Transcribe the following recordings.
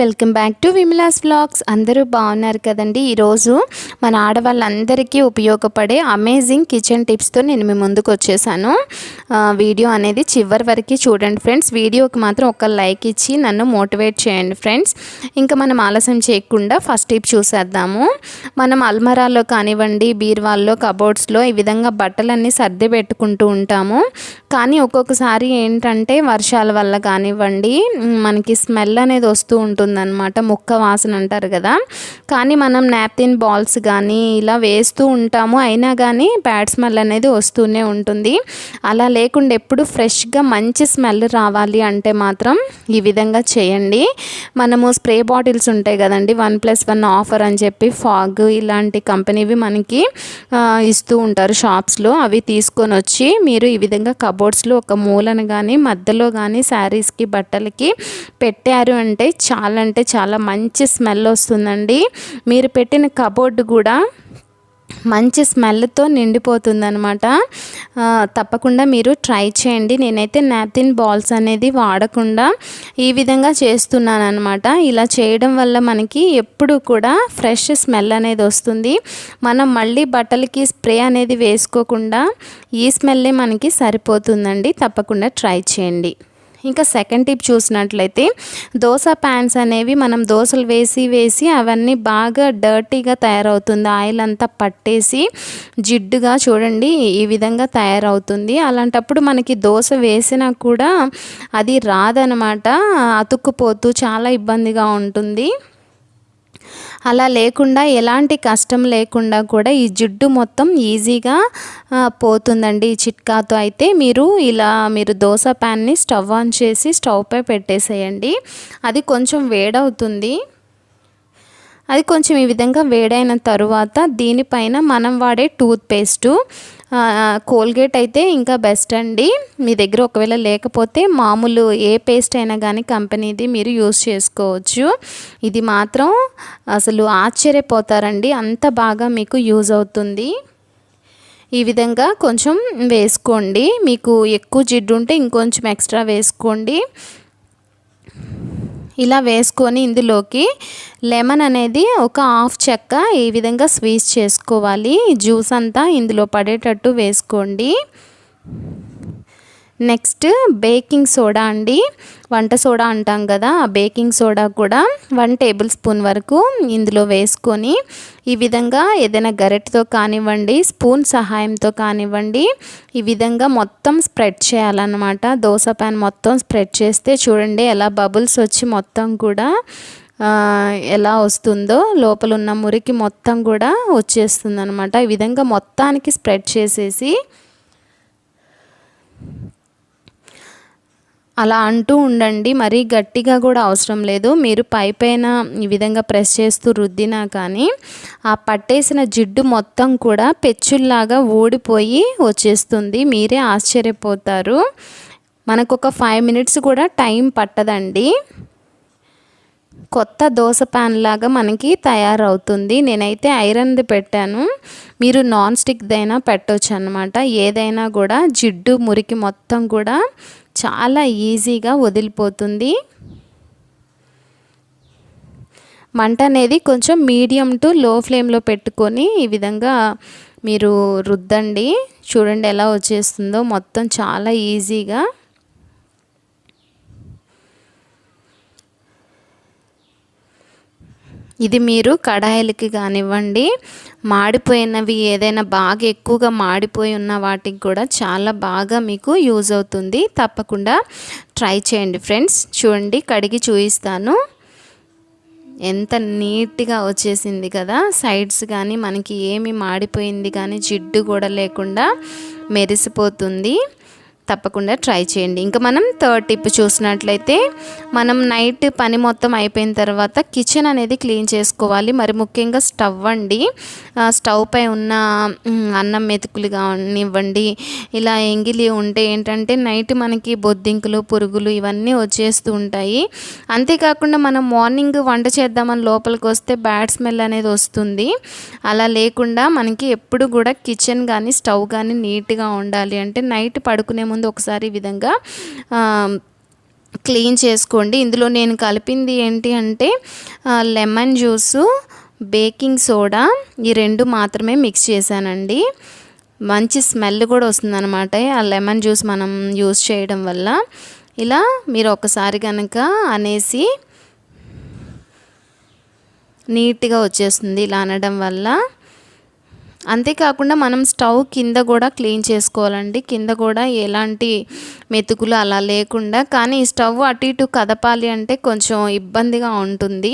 Welcome back to Vimala's vlogs. అందరూ బాగున్నారు కదండి? ఈరోజు మన ఆడవాళ్ళందరికీ ఉపయోగపడే అమేజింగ్ కిచెన్ టిప్స్తో నేను మీ ముందుకు వచ్చేసాను. వీడియో అనేది చివరి వరకు చూడండి ఫ్రెండ్స్. వీడియోకి మాత్రం ఒక లైక్ ఇచ్చి నన్ను మోటివేట్ చేయండి ఫ్రెండ్స్. ఇంకా మనం ఆలస్యం చేయకుండా ఫస్ట్ టిప్ చూసేద్దాము. మనం అల్మరాలో కానివ్వండి బీర్వాల్లో కబోర్డ్స్లో ఈ విధంగా బట్టలన్నీ సర్ది పెట్టుకుంటూ ఉంటాము. కానీ ఒక్కొక్కసారి ఏంటంటే వర్షాల వల్ల కానివ్వండి మనకి స్మెల్ అనేది వస్తూ ఉంటుంది. ఉంటుందన్నమాట. ముక్క వాసన అంటారు కదా. కానీ మనం నాప్కిన్ బాల్స్ కానీ ఇలా వేస్తూ ఉంటాము. అయినా కానీ బ్యాడ్ స్మెల్ అనేది వస్తూనే ఉంటుంది. అలా లేకుండా ఎప్పుడు ఫ్రెష్గా మంచి స్మెల్ రావాలి అంటే మాత్రం ఈ విధంగా చేయండి. మనము స్ప్రే బాటిల్స్ ఉంటాయి కదండి. వన్ ప్లస్ వన్ ఆఫర్ అని చెప్పి ఫాగ్ ఇలాంటి కంపెనీవి మనకి ఇస్తూ ఉంటారు షాప్స్లో. అవి తీసుకొని వచ్చి మీరు ఈ విధంగా కబోర్డ్స్లో ఒక మూలను కానీ మధ్యలో కానీ శారీస్కి బట్టలకి పెట్టారు అంటే చాలా అంటే చాలా మంచి స్మెల్ వస్తుందండి. మీరు పెట్టిన కబోర్డ్ కూడా మంచి స్మెల్తో నిండిపోతుందనమాట తప్పకుండా మీరు ట్రై చేయండి. నేనైతే నాప్తిన్ బాల్స్ అనేది వాడకుండా ఈ విధంగా చేస్తున్నాను అనమాట ఇలా చేయడం వల్ల మనకి ఎప్పుడు కూడా ఫ్రెష్ స్మెల్ అనేది వస్తుంది. మనం మళ్ళీ బట్టలకి స్ప్రే అనేది వేసుకోకుండా ఈ స్మెల్లే మనకి సరిపోతుందండి. తప్పకుండా ట్రై చేయండి. ఇంకా సెకండ్ టిప్ చూసినట్లయితే దోశ ప్యాన్స్ అనేవి మనం దోశలు వేసి వేసి అవన్నీ బాగా డర్టీగా తయారవుతుంది. ఆయిల్ అంతా పట్టేసి జిడ్డుగా చూడండి ఈ విధంగా తయారవుతుంది. అలాంటప్పుడు మనకి దోశ వేసినా కూడా అది రాదనమాట అతుక్కుపోతూ చాలా ఇబ్బందిగా ఉంటుంది. అలా లేకుండా ఎలాంటి కష్టం లేకుండా కూడా ఈ జిడ్డు మొత్తం ఈజీగా పోతుందండి ఈ చిట్కాతో అయితే. మీరు ఇలా మీరు దోశ ప్యాన్ని స్టవ్ ఆన్ చేసి స్టవ్పై పెట్టేసేయండి. అది కొంచెం వేడవుతుంది. అది కొంచెం ఈ విధంగా వేడైన తరువాత దీనిపైన మనం వాడే టూత్ పేస్టు కోల్గేట్ అయితే ఇంకా బెస్ట్ అండి. మీ దగ్గర ఒకవేళ లేకపోతే మామూలు ఏ పేస్ట్ అయినా కానీ కంపెనీది మీరు యూస్ చేసుకోవచ్చు. ఇది మాత్రం అసలు ఆశ్చర్యపోతారండి. అంత బాగా మీకు యూజ్ అవుతుంది. ఈ విధంగా కొంచెం వేసుకోండి. మీకు ఎక్కువ జిడ్డు ఉంటే ఇంకొంచెం ఎక్స్ట్రా వేసుకోండి. ఇలా వేసుకొని ఇందులోకి లెమన్ అనేది ఒక హాఫ్ చెక్క ఈ విధంగా స్వీజ్ చేసుకోవాలి. జ్యూస్ అంతా ఇందులో పడేటట్టు వేసుకోండి. నెక్స్ట్ బేకింగ్ సోడా అండి. వంట సోడా అంటాం కదా ఆ బేకింగ్ సోడా కూడా వన్ టేబుల్ స్పూన్ వరకు ఇందులో వేసుకొని ఈ విధంగా ఏదైనా గరెట్తో కానివ్వండి స్పూన్ సహాయంతో కానివ్వండి ఈ విధంగా మొత్తం స్ప్రెడ్ చేయాలన్నమాట. దోశ ప్యాన్ మొత్తం స్ప్రెడ్ చేస్తే చూడండి ఎలా బబుల్స్ వచ్చి మొత్తం కూడా ఎలా వస్తుందో లోపల ఉన్న మురికి మొత్తం కూడా వచ్చేస్తుంది అనమాట ఈ విధంగా మొత్తానికి స్ప్రెడ్ చేసేసి అలా అంటూ ఉండండి. మరీ గట్టిగా కూడా అవసరం లేదు. మీరు పై పైన ఈ విధంగా ప్రెస్ చేస్తూ రుద్దినా కానీ ఆ పట్టేసిన జిడ్డు మొత్తం కూడా పెచ్చుల్లాగా ఊడిపోయి వచ్చేస్తుంది. మీరే ఆశ్చర్యపోతారు. మనకు ఒక ఫైవ్ మినిట్స్ కూడా టైం పట్టదండి. కొత్త దోశ ప్యాన్ లాగా మనకి తయారవుతుంది. నేనైతే ఐరన్ది పెట్టాను. మీరు నాన్ స్టిక్దైనా పెట్టవచ్చు అనమాట ఏదైనా కూడా జిడ్డు మురికి మొత్తం కూడా చాలా ఈజీగా వదిలిపోతుంది. మంట అనేది కొంచెం మీడియం టు లో ఫ్లేమ్లో పెట్టుకొని ఈ విధంగా మీరు రుద్దండి. చూడండి ఎలా వచ్చేస్తుందో. మొత్తం చాలా ఈజీగా ఇది మీరు కడాయిలకి కానివ్వండి మాడిపోయినవి ఏదైనా బాగా ఎక్కువగా మాడిపోయి ఉన్న వాటికి కూడా చాలా బాగా మీకు యూజ్ అవుతుంది. తప్పకుండా ట్రై చేయండి ఫ్రెండ్స్. చూడండి కడిగి చూపిస్తాను. ఎంత నీట్గా వచ్చేసింది కదా. సైడ్స్ కానీ మనకి ఏమి మాడిపోయింది కానీ జిడ్డు కూడా లేకుండా మెరిసిపోతుంది. తప్పకుండా ట్రై చేయండి. ఇంకా మనం థర్డ్ టిప్ చూసినట్లయితే మనం నైట్ పని మొత్తం అయిపోయిన తర్వాత కిచెన్ అనేది క్లీన్ చేసుకోవాలి. మరి ముఖ్యంగా స్టవ్ అండి. స్టవ్ పై ఉన్న అన్నం మెతుకులు కానివ్వండి ఇలా ఎంగిలి ఉంటే ఏంటంటే నైట్ మనకి బొద్దింకులు పురుగులు ఇవన్నీ వచ్చేస్తూ ఉంటాయి. అంతేకాకుండా మనం మార్నింగ్ వంట చేద్దామని లోపలికి వస్తే బ్యాడ్ స్మెల్ అనేది వస్తుంది. అలా లేకుండా మనకి ఎప్పుడు కూడా కిచెన్ కానీ స్టవ్ కానీ నీట్గా ఉండాలి. అంటే నైట్ పడుకునే ముందు ఒకసారి ఈ విధంగా క్లీన్ చేసుకోండి. ఇందులో నేను కలిపింది ఏంటి అంటే లెమన్ జ్యూసు బేకింగ్ సోడా ఈ రెండు మాత్రమే మిక్స్ చేశానండి. మంచి స్మెల్ కూడా వస్తుందన్నమాట. ఆ లెమన్ జ్యూస్ మనం యూస్ చేయడం వల్ల. ఇలా మీరు ఒకసారి కనుక అనేసి నీట్గా వచ్చేస్తుంది. ఇలా అనడం వల్ల అంతేకాకుండా మనం స్టవ్ కింద కూడా క్లీన్ చేసుకోవాలండి. కింద కూడా ఎలాంటి మెతుకులు అలా లేకుండా కానీ ఈ స్టవ్ అటు ఇటు కదపాలి అంటే కొంచెం ఇబ్బందిగా ఉంటుంది.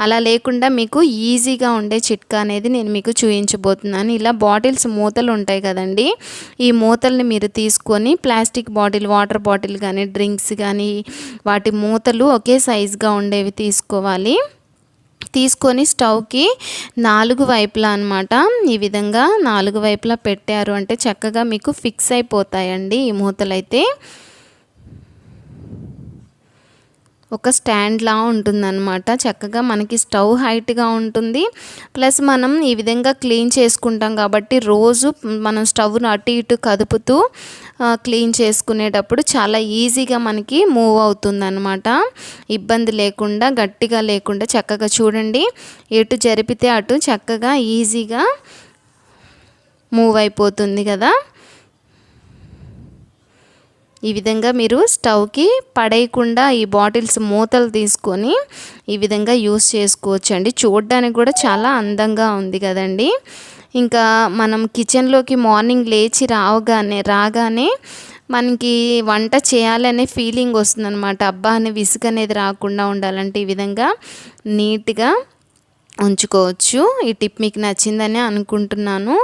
అలా లేకుండా మీకు ఈజీగా ఉండే చిట్కా అనేది నేను మీకు చూపించబోతున్నాను ఇలా బాటిల్స్ మూతలు ఉంటాయి కదండి. ఈ మూతల్ని మీరు తీసుకొని ప్లాస్టిక్ బాటిల్ వాటర్ బాటిల్ కానీ డ్రింక్స్ కానీ వాటి మూతలు ఒకే సైజుగా ఉండేవి తీసుకోవాలి. తీసుకొని స్టవ్కి నాలుగు వైపులా అనమాట ఈ విధంగా నాలుగు వైపులా పెట్టారు. అంటే చక్కగా మీకు ఫిక్స్ అయిపోతాయండి ఈ మూతలైతే. ఒక స్టాండ్లా ఉంటుందన్నమాట. చక్కగా మనకి స్టవ్ హైట్గా ఉంటుంది. ప్లస్ మనం ఈ విధంగా క్లీన్ చేసుకుంటాం కాబట్టి రోజు మనం స్టవ్ను అటు ఇటు కదుపుతూ క్లీన్ చేసుకునేటప్పుడు చాలా ఈజీగా మనకి మూవ్ అవుతుందన్నమాట. ఇబ్బంది లేకుండా గట్టిగా లేకుండా చక్కగా చూడండి. ఎటు జరిపితే అటు చక్కగా ఈజీగా మూవ్ అయిపోతుంది కదా. ఈ విధంగా మీరు స్టవ్కి పడేయకుండా ఈ బాటిల్స్ మూతలు తీసుకొని ఈ విధంగా యూస్ చేసుకోవచ్చు అండి చూడడానికి కూడా చాలా అందంగా ఉంది కదండి. ఇంకా మనం కిచెన్లోకి మార్నింగ్ లేచి రావగానే రాగానే మనకి వంట చేయాలనే ఫీలింగ్ వస్తుందన్నమాట. అబ్బా అనే విసుగు అనేది రాకుండా ఉండాలంటే ఈ విధంగా నీట్గా ఉంచుకోవచ్చు. ఈ టిప్ మీకు నచ్చిందని అనుకుంటున్నాను.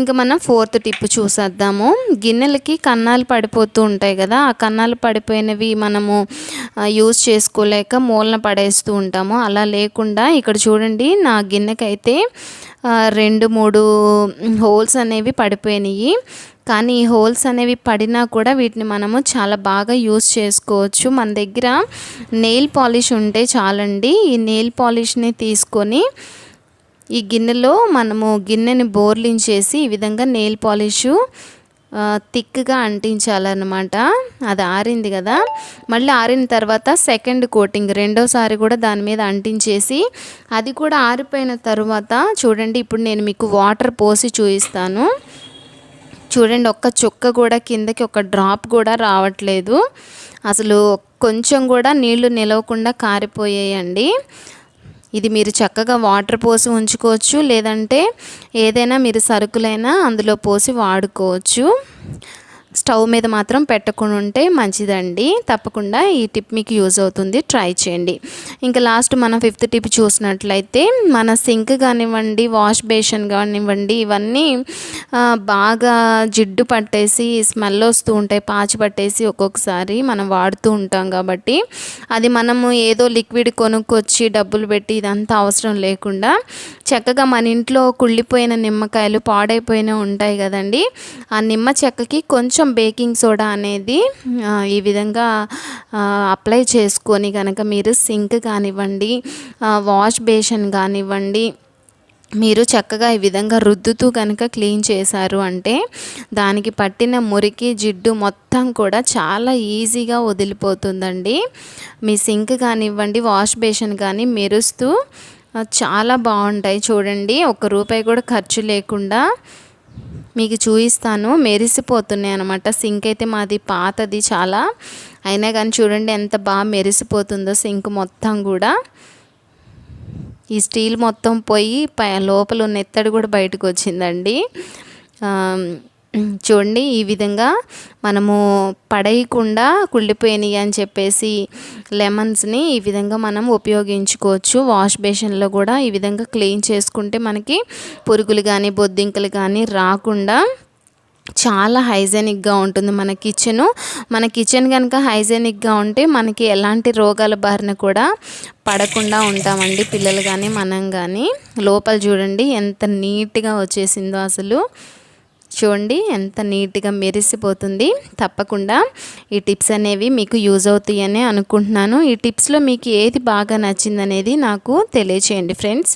ఇంకా మనం ఫోర్త్ టిప్ చూసేద్దాము. గిన్నెలకి కన్నాలు పడిపోతూ ఉంటాయి కదా ఆ కన్నాలు పడిపోయినవి మనము యూజ్ చేసుకోలేక మూలన పడేస్తూ ఉంటాము. అలా లేకుండా ఇక్కడ చూడండి నా గిన్నెకైతే రెండు మూడు హోల్స్ అనేవి పడిపోయినాయి. కానీ ఈ హోల్స్ అనేవి పడినా కూడా వీటిని మనము చాలా బాగా యూస్ చేసుకోవచ్చు. మన దగ్గర నెయిల్ పాలిష్ ఉంటే చాలండి. ఈ నెయిల్ పాలిష్ని తీసుకొని ఈ గిన్నెలో మనము గిన్నెని బోర్లించేసి ఈ విధంగా నెయిల్ పాలిషు థిక్గా అంటించాలన్నమాట. అది ఆరింది కదా. మళ్ళీ ఆరిన తర్వాత సెకండ్ కోటింగ్ రెండోసారి కూడా దాని మీద అంటించేసి అది కూడా ఆరిపోయిన తర్వాత చూడండి ఇప్పుడు నేను మీకు వాటర్ పోసి చూపిస్తాను. చూడండి ఒక్క చుక్క కూడా కిందకి ఒక డ్రాప్ కూడా రావట్లేదు. అసలు కొంచెం కూడా నీళ్ళు నిలవకుండా కారిపోయాయండి. ఇది మీరు చక్కగా వాటర్ పోసి ఉంచుకోవచ్చు లేదంటే ఏదైనా మీరు సరుకులైనా అందులో పోసి వాడుకోవచ్చు. స్టవ్ మీద మాత్రం పెట్టకుండా ఉంటే మంచిదండి. తప్పకుండా ఈ టిప్ మీకు యూజ్ అవుతుంది. ట్రై చేయండి. ఇంకా లాస్ట్ మనం ఫిఫ్త్ టిప్ చూసినట్లయితే మన సింక్ కానివ్వండి వాష్ బేషన్ కానివ్వండి ఇవన్నీ బాగా జిడ్డు పట్టేసి స్మెల్ వస్తూ ఉంటాయి పాచి పట్టేసి ఒక్కొక్కసారి మనం వాడుతూ ఉంటాం కాబట్టి అది మనము ఏదో లిక్విడ్ కొనుక్కొచ్చి డబ్బులు పెట్టి ఇదంతా అవసరం లేకుండా చక్కగా మన ఇంట్లో కుళ్ళిపోయిన నిమ్మకాయలు పాడైపోయిన ఉంటాయి కదండి. ఆ నిమ్మ చెక్కకి కొంచెం కొంచెం బేకింగ్ సోడా అనేది ఈ విధంగా అప్లై చేసుకొని కనుక మీరు సింక్ కానివ్వండి వాష్ బేషన్ కానివ్వండి మీరు చక్కగా ఈ విధంగా రుద్దుతూ కనుక క్లీన్ చేశారు అంటే దానికి పట్టిన మురికి జిడ్డు మొత్తం కూడా చాలా ఈజీగా వదిలిపోతుందండి. మీ సింక్ కానివ్వండి వాష్ బేషన్ కానీ మెరుస్తూ చాలా బాగుంటాయి చూడండి. ఒక రూపాయి కూడా ఖర్చు లేకుండా మీకు చూపిస్తాను. మెరిసిపోతున్నాయి అనమాట సింక్ అయితే మాది పాతది చాలా. అయినా కానీ చూడండి ఎంత బాగా మెరిసిపోతుందో సింక్ మొత్తం కూడా. ఈ స్టీల్ మొత్తం పోయి లోపల ఉన్న ఎత్తడి కూడా బయటకు వచ్చిందండి. చూడండి ఈ విధంగా మనము పడేయకుండా కుళ్ళిపోయినాయి అని చెప్పేసి లెమన్స్ని ఈ విధంగా మనం ఉపయోగించుకోవచ్చు. వాష్ బేషన్లో కూడా ఈ విధంగా క్లీన్ చేసుకుంటే మనకి పురుగులు కానీ బొద్దింకలు కానీ రాకుండా చాలా హైజెనిక్గా ఉంటుంది మన కిచెను. మన కిచెన్ కనుక హైజెనిక్గా ఉంటే మనకి ఎలాంటి రోగాల బారిన కూడా పడకుండా ఉంటామండి పిల్లలు కానీ మనం కానీ లోపల చూడండి ఎంత నీట్గా వచ్చేసిందో అసలు. చూడండి ఎంత నీట్గా మెరిసిపోతుంది. తప్పకుండా ఈ టిప్స్ అనేవి మీకు యూజ్ అవుతాయని అనుకుంటున్నాను. ఈ టిప్స్లో మీకు ఏది బాగా నచ్చిందనేది నాకు తెలియచేయండి ఫ్రెండ్స్.